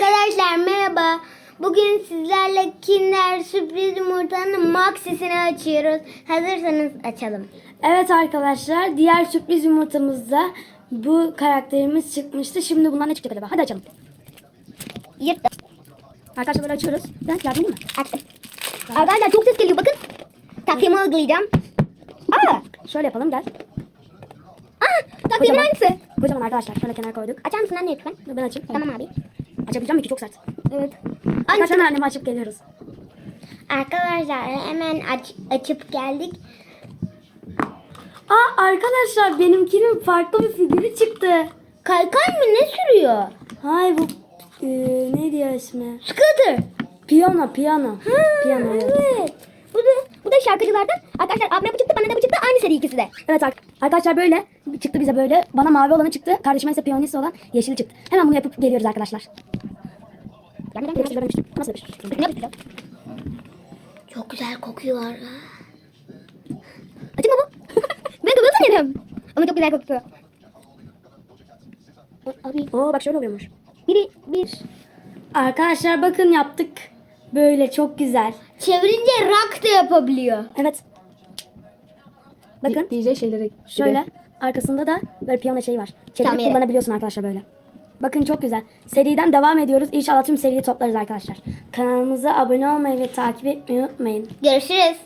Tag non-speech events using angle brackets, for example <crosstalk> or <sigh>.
Arkadaşlar merhaba. Bugün sizlerle Kinder sürpriz yumurtanın maxisini açıyoruz. Hazırsanız açalım. Evet arkadaşlar diğer sürpriz yumurtamızda bu karakterimiz çıkmıştı. Şimdi bundan ne çıkacak acaba? Hadi açalım. Yırttım. Arkadaşlar böyle açıyoruz. Ben yardım edeyim mi? Açtım. Arkadaşlar çok ses geliyor bakın. Takvimi uygulayacağım. Aa! Şöyle yapalım gel. Aa! Takvimin Kocaman. aynısı. Kocaman arkadaşlar şöyle kenara koyduk. Açar mısın anne lütfen? Ben açayım. Tamam abi. Açabileceğim mi ki çok sert. Evet. Aynısı. hemen annemi açıp geliyoruz. Arkadaşlar hemen aç, açıp geldik. Aa arkadaşlar benimkinin farklı bir figürü çıktı. Kaykay mı ne sürüyor? Hay bu e, ne diyor ismi? Scooter. Piyano piyano. Ha, Piyano evet. evet. Şarkıcılardan. Arkadaşlar abime bu çıktı bana da bu çıktı. Aynı seri ikisi de. Evet ar- arkadaşlar böyle çıktı bize böyle. Bana mavi olanı çıktı. Kardeşime ise piyanist olan yeşili çıktı. Hemen bunu yapıp geliyoruz arkadaşlar. Ben şey. Nasıl şey? Çok güzel kokuyor. Açın mı bu? <laughs> ben kapatın yedim. Ama çok güzel kokuyor. Abi Oo bak şöyle oluyormuş. biri bir. Arkadaşlar bakın yaptık. Böyle çok güzel. Çevirince rock da yapabiliyor. Evet. Bakın DJ şeyleri şöyle arkasında da böyle piyano şeyi var. Çevirip Tamam, evet. kullanabiliyorsun arkadaşlar böyle. Bakın çok güzel. Seriden devam ediyoruz. İnşallah tüm seriyi toplarız arkadaşlar. Kanalımıza abone olmayı ve takip etmeyi unutmayın. Görüşürüz.